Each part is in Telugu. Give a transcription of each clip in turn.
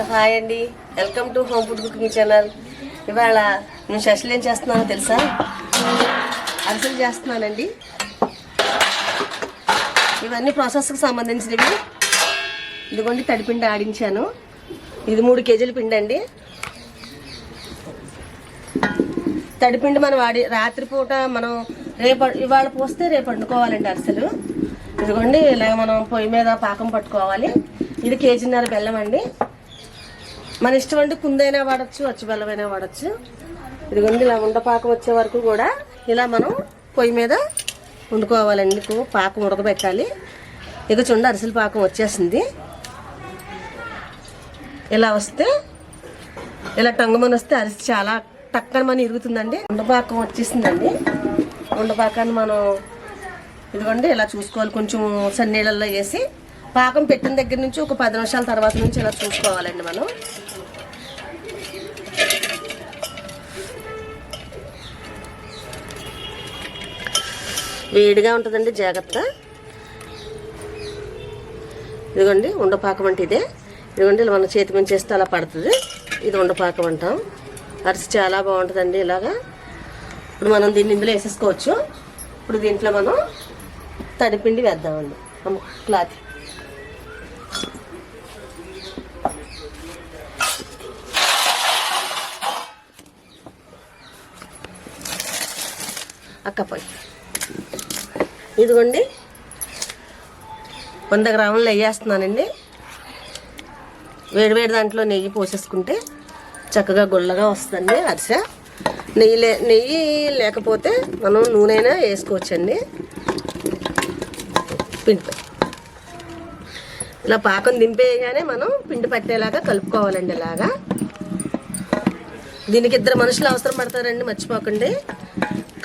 హలో హాయ్ అండి. Welcome to home food cooking channel ఇవాళ నేను స్పెషల్ ఏం చేస్తున్నానో తెలుసా? అరిసెలు చేస్తున్నానండి. ఇవన్నీ ప్రాసెస్కి సంబంధించినవి. ఇదిగోండి తడిపిండి ఆడించాను. ఇది మూడు కేజీల పిండి అండి. తడిపిండి మనం వాడి రాత్రిపూట మనం రేపు ఇవాళ పోస్తే రేపు వండుకోవాలండి అరిసెలు. ఇదిగోండి ఇలా మనం పొయ్యి మీద పాకం పట్టుకోవాలి. ఇది కేజీన్నర బెల్లం అండి. మన ఇష్టం అండి కుందైనా వాడచ్చు అచ్చు బెల్లమైనా వాడచ్చు. ఇదిగోండి ఇలా ఉండపాకం వచ్చే వరకు కూడా ఇలా మనం పొయ్యి మీద వండుకోవాలండి పాకం ఉడకబెట్టాలి. ఇక చూడండి అరిసెల పాకం వచ్చేసింది. ఇలా వస్తే ఇలా టంగుమని వస్తే అరిసి చాలా టక్కన మన ఇరుగుతుందండి. ఉండపాకం వచ్చేసిందండి. ఉండపాకాన్ని మనం ఇదిగోండి ఇలా చూసుకోవాలి. కొంచెం సన్నీళ్ళల్లో వేసి పాకం పెట్టిన దగ్గర నుంచి ఒక పది నిమిషాల తర్వాత నుంచి ఇలా చూసుకోవాలండి మనం. వేడిగా ఉంటుందండి జాగ్రత్త. ఇదిగోండి ఉండపాకం అంటే ఇదే. ఇదిగోండి ఇలా మన చేతి మీద చేస్తే అలా పడుతుంది. ఇది ఉండపాకం అంటాం. అరిసి చాలా బాగుంటుందండి ఇలాగా. ఇప్పుడు మనం దీన్ని ఇందులో వేసేసుకోవచ్చు. ఇప్పుడు దీంట్లో మనం తడిపిండి వేద్దామండి. క్లాత్. అక్కపోయి ఇదిగోండి. వంద గ్రాములు నెయ్యి వేస్తున్నానండి. వేడివేడి దాంట్లో నెయ్యి పోసేసుకుంటే చక్కగా గుల్లగా వస్తుందండి అరిసె. నెయ్యి లే నెయ్యి లేకపోతే మనం నూనె అయినా వేసుకోవచ్చండి. పిండి. ఇలా పాకం దింపేయగానే మనం పిండి పట్టేలాగా కలుపుకోవాలండి ఇలాగా. దీనికి ఇద్దరు మనుషులు అవసరం పడతారండి మర్చిపోకండి.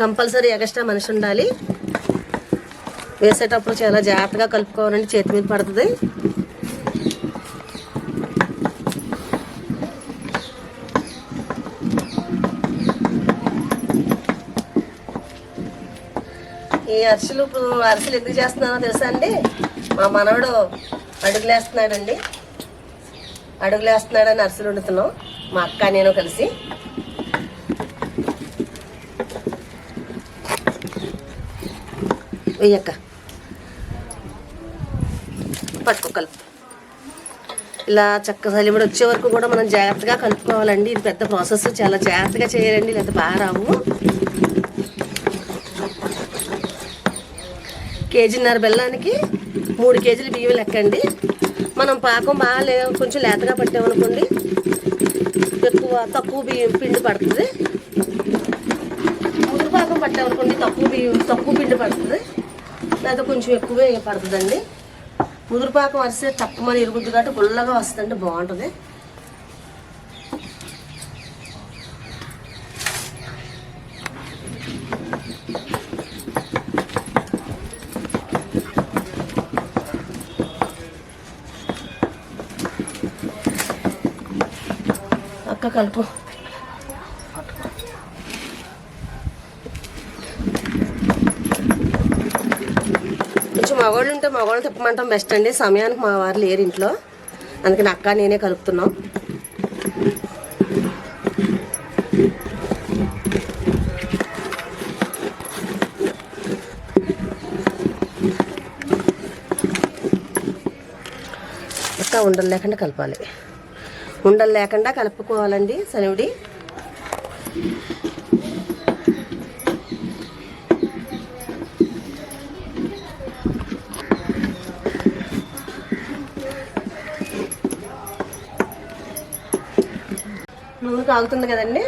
కంపల్సరీ ఎగస్ట్రా మనిషి ఉండాలి. వేసేటప్పుడు చాలా జాగ్రత్తగా కలుపుకోవాలండి చేతి మీద పడుతుంది. ఈ అరిసెలు ఇప్పుడు అరిసెలు ఎందుకు చేస్తున్నానో తెలుసా అండి? మా మనవడు అడుగులేస్తున్నాడండి. అడుగులేస్తున్నాడని అరిసెలు వండుతున్నాం. మా అక్క నేను కలిసి. వెయ్యక్క పట్టుకో కలుపు. ఇలా చక్క సలిముడు వచ్చే వరకు కూడా మనం జాగ్రత్తగా కలుపుకోవాలండి. ఇది పెద్ద ప్రాసెస్ చాలా జాగ్రత్తగా చేయాలండి. లేదా బాగా రావు. కేజీన్నర బెల్లానికి మూడు కేజీలు బియ్యం లెక్కండి. మనం పాకం బాగా లే కొంచెం లేతగా పట్టామనుకోండి ఎక్కువ తక్కువ బియ్యం పిండి పడుతుంది. ముదురు పాకం పట్టామనుకోండి తక్కువ బియ్యం తక్కువ పిండి పడుతుంది. లేకపోతే కొంచెం ఎక్కువే పడుతుందండి. ముదురుపాకం వరిస్తే తక్కువ ఇరుగుద్ది కాబట్టి గుల్లగా వస్తుందండి బాగుంటుంది. అక్క కలుపు కొంచెం మగవాళ్ళు ఉంటే మగవాళ్ళు తిప్పమంటాం బెస్ట్ అండి. సమయానికి మా వారు లేరు ఇంట్లో. అందుకని అక్క నేనే కలుపుతున్నాం. అక్క ఉండలు లేకుండా కలపాలి. ఉండలు లేకుండా కలుపుకోవాలండి శనివుడి నూనె కాగుతుంది కదండి?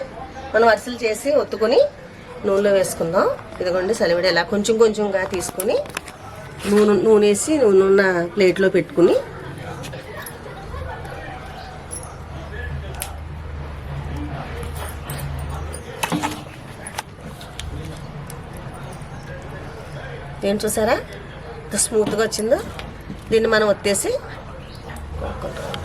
మనం అరిసెలు చేసి ఒత్తుకొని నూనెలో వేసుకుందాం. ఇదిగోండి సలివిడి ఇలా కొంచెం కొంచెంగా తీసుకొని నూనె నూనె వేసి నూనె ఉన్న ప్లేట్లో పెట్టుకుని ఏం చూసారా? స్మూత్గా వచ్చిందో. దీన్ని మనం ఒత్తేసి కొనుక్కుంటాం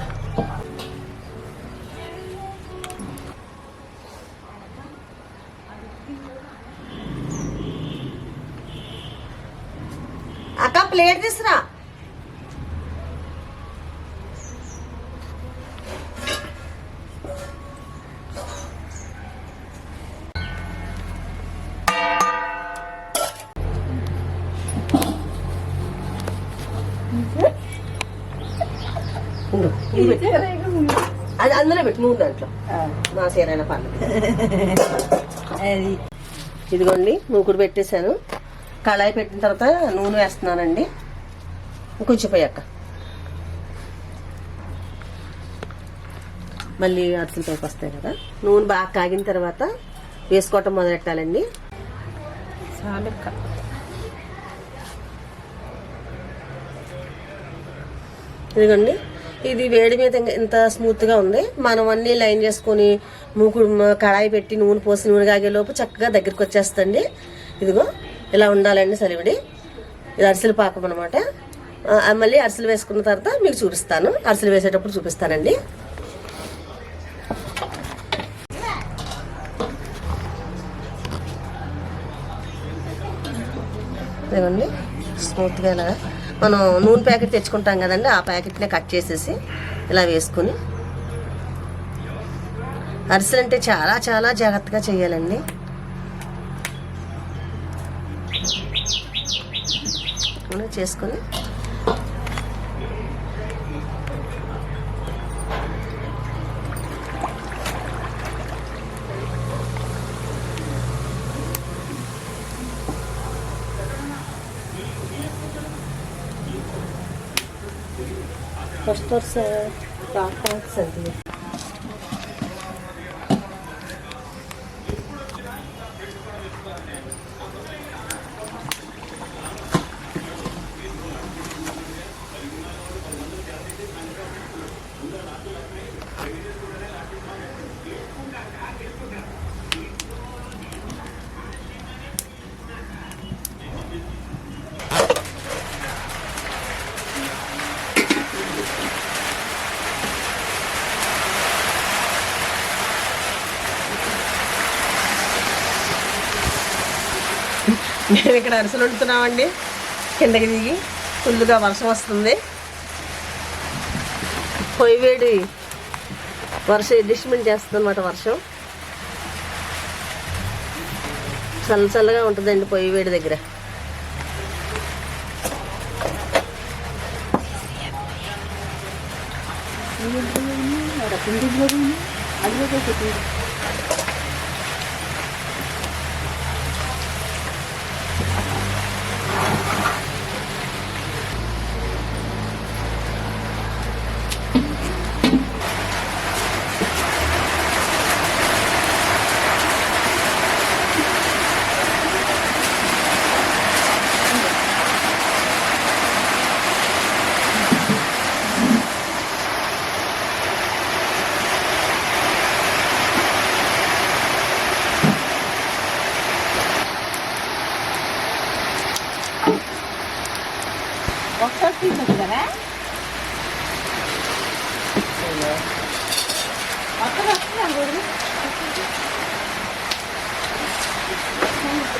పెట్టి దాంట్లో. సేరైన ఇదిగోండి నూకుడు పెట్టేశాను. కళాయి పెట్టిన తర్వాత నూనె వేస్తున్నానండి. కొంచెం పోయాక మళ్ళీ అరిసెలు పైకి వస్తాయి కదా. నూనె బాగా కాగిన తర్వాత వేసుకోవటం మొదలెట్టాలండి. చాలు ఇదిగోండి. ఇది వేడి మీద ఇంత స్మూత్గా ఉంది. మనం అన్నీ లైన్ చేసుకొని మూకుడు కడాయి పెట్టి నూనె పోసి నూనె కాగే లోపు చక్కగా దగ్గరికి వచ్చేస్తుంది ఇదిగో ఇలా ఉండాలండి సలివిడి. ఇది అరిసెల పాకం అనమాట మళ్ళీ అరిసెలు వేసుకున్న తర్వాత మీకు చూపిస్తాను. అరిసెలు వేసేటప్పుడు చూపిస్తానండి. ఇదిగోండి. స్మూత్గా ఇలా మనం నూనె ప్యాకెట్ తెచ్చుకుంటాం కదండి ఆ ప్యాకెట్నే కట్ చేసేసి ఇలా వేసుకుని. అరిసెలు అంటే చాలా చాలా జాగ్రత్తగా చేయాలండి చేసుకుని చేసుకొని ಫಸ್ಟ್ ವರ್ಷ ಟಾಪ್ మేము ఇక్కడ అరిసెలు వండుతున్నామండి. కిందకి దిగి ఫుల్గా వర్షం వస్తుంది. పొయ్యి వేడి వర్షం అడ్జస్ట్మెంట్ చేస్తుంది అనమాట వర్షం. చల్ల చల్లగా ఉంటుందండి పొయ్యి వేడి దగ్గర. ఒక్కటి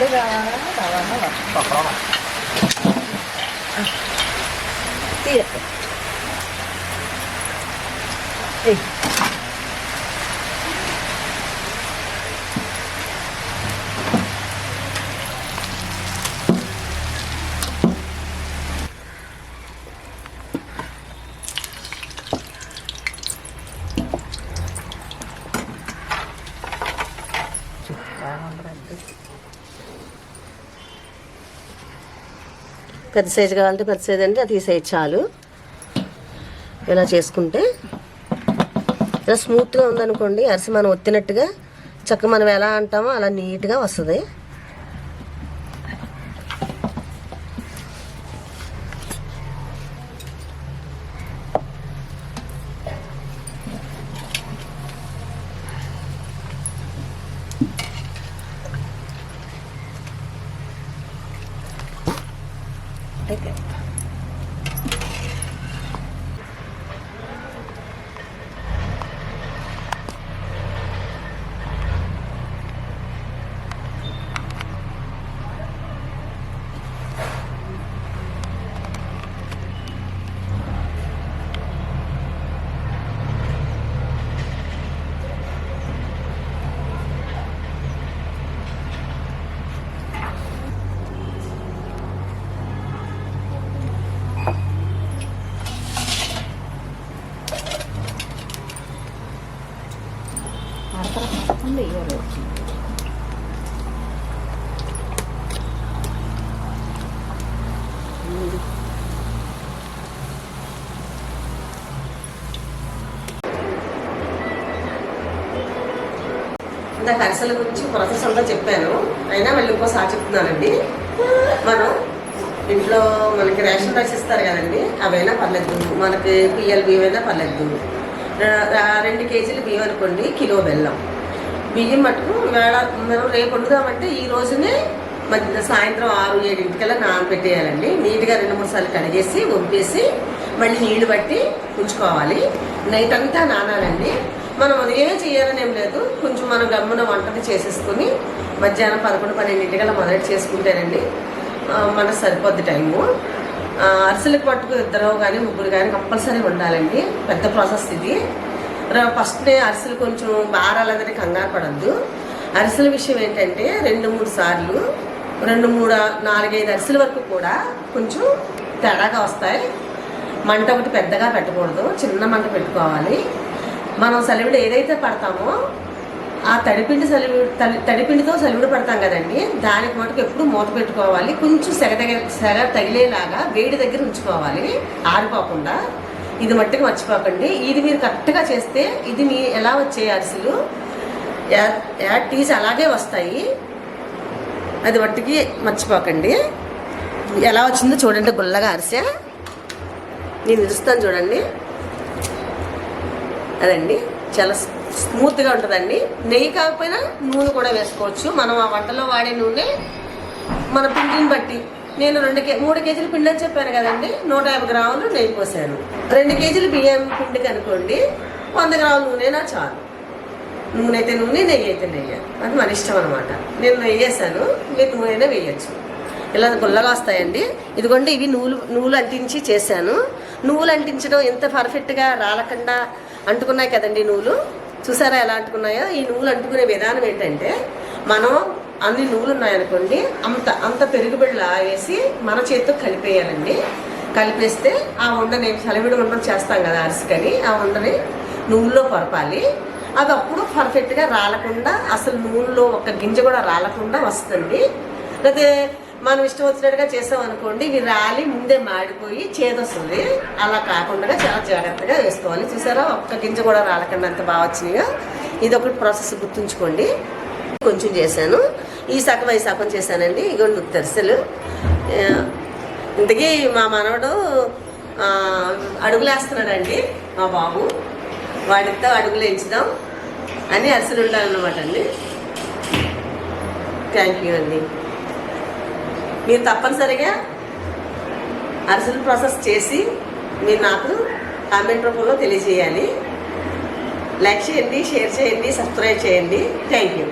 ഇതാണ് തവണ ഭക്ഷണം തീരട്ടെ పెద్ద సైజు కావాలంటే పెద్ద సైజు అంటే అది సైజ్ చాలు. ఇలా చేసుకుంటే ఇలా స్మూత్గా ఉందనుకోండి అరిసి మనం ఒత్తినట్టుగా చక్క మనం ఎలా అంటామో అలా నీట్గా వస్తుంది అయితే ఉంది ఇందాక అరిసెల గురించి ప్రాసెస్ అంతా చెప్పాను. అయినా మళ్ళీ ఇంకోసారి చెప్తున్నానండి మనం ఇంట్లో మనకి రేషన్ రైస్ ఇస్తారు కదండి అవైనా పర్లేదు. మనకి పిఎల్ బియ్యం అయినా పర్లేదు. రెండు కేజీలు బియ్యం అనుకోండి కిలో బెల్లం. బియ్యం మటుకు వేళ మనం రేపు వండుదామంటే ఈ రోజునే మధ్య సాయంత్రం ఆరు ఏడింటికల్లా నానబెట్టేయాలండి నీట్గా రెండు మూడు సార్లు కడిగేసి వంపేసి మళ్ళీ నీళ్ళు బట్టి ఉంచుకోవాలి. నైట్ అంతా నానాలండి. మనం ఉదయం చేయాలని ఏం లేదు. కొంచెం మనం గమ్మున వంటలు చేసేసుకుని మధ్యాహ్నం పదకొండు పన్నెండింటి గల మొదటి చేసుకుంటేనండి మన మనకు సరిపోద్ది టైము. అరిసెలకు పట్టుకు ఇద్దరు కానీ ముగ్గురు కానీ కంపల్సరీ ఉండాలండి. పెద్ద ప్రాసెస్ ఇది. ఫస్ట్ అరిసెలు కొంచెం బారాలని కంగారు పడద్దు. అరిసెల విషయం ఏంటంటే రెండు మూడు సార్లు రెండు మూడు నాలుగైదు అరిసెల వరకు కూడా కొంచెం తేడాగా వస్తాయి. మంట ఒకటి పెద్దగా పెట్టకూడదు. చిన్న మంట పెట్టుకోవాలి. మనం సెలవుడు ఏదైతే పడతామో ఆ తడిపిండి సెలవు తలి తడిపిండితో సెలవుడు పడతాం కదండి. దానికి మటుకు ఎప్పుడు మూత పెట్టుకోవాలి. కొంచెం సెగ తగ సెగ తగిలేలాగా వేడి దగ్గర ఉంచుకోవాలి. ఆరిపోకుండా. ఇది మట్టుకు మర్చిపోకండి. ఇది మీరు కరెక్ట్గా చేస్తే ఇది మీ ఎలా వచ్చే అరిసెలు? యాడ్ టీస్ అలాగే వస్తాయి. అది మట్టుకి మర్చిపోకండి. ఎలా వచ్చిందో చూడండి గుల్లగా అరిసె. నేను ఇరుస్తాను చూడండి. అదండి. చాలా స్మూత్గా ఉంటుందండి. నెయ్యి కాకపోయినా నూనె కూడా వేసుకోవచ్చు. మనం ఆ వంటలో వాడే నూనె మన పిండిని బట్టి. నేను రెండు కే మూడు కేజీల పిండి అని చెప్పాను కదండి. నూట యాభై గ్రాములు నెయ్యి పోసాను. రెండు కేజీలు బియ్యం పిండికి అనుకోండి వంద గ్రాముల నూనెనా చాలు. నూనె అయితే నూనె నెయ్యి అయితే నెయ్యి. అది మన ఇష్టం అనమాట నేను నెయ్యి వేసాను. మీరు నూనె అయినా వేయచ్చు. ఇలా గుల్లగా వస్తాయండి. ఇదిగోండి ఇవి నూలు నూలు అంటించి చేశాను. నూలు అంటించడం ఎంత పర్ఫెక్ట్గా రాలకుండా అంటుకున్నాయి కదండి నూలు. చూసారా ఎలా అంటుకున్నాయో? ఈ నూలు అంటుకునే విధానం ఏంటంటే మనం అన్ని నూలు ఉన్నాయనుకోండి అంత అంత పెరుగు బిళ్ళ వేసి మన చేతితో కలిపేయాలండి. కలిపేస్తే ఆ ఉండని చలివిడి ఉండలు చేస్తాం కదా అరిసికని ఆ ఉండని నూనెలో పరపాలి. అది అప్పుడు పర్ఫెక్ట్గా రాలకుండా అసలు నూనెలో ఒక గింజ కూడా రాలకుండా వస్తుంది లేకపోతే మనం ఇష్టం వచ్చినట్టుగా చేసాం అనుకోండి ఇవి రాలి ముందే మాడిపోయి చేదొస్తుంది. అలా కాకుండా చాలా జాగ్రత్తగా వేసుకోవాలి. చూసారా? ఒక్క గింజ కూడా రాలకుండా అంత బాగా వచ్చినాయో? ఇది ఒకటి ప్రాసెస్ గుర్తుంచుకోండి. కొంచెం చేశాను. ఈ సగం ఈ సగం చేశానండి. ఇగోండి తెరసలు ఇంతకీ మా మనవడు అడుగులేస్తున్నాడండి మా బాబు. వాడితో అడుగులు ఎంచుదాం అని అరిసెలు ఉండాలన్నమాట అండి. థ్యాంక్ యూ అండి. మీరు తప్పనిసరిగా అరిసెలు ప్రాసెస్ చేసి మీరు నాకు కామెంట్ రూపంలో తెలియజేయాలి. లైక్ చేయండి షేర్ చేయండి సబ్స్క్రైబ్ చేయండి. Thank you.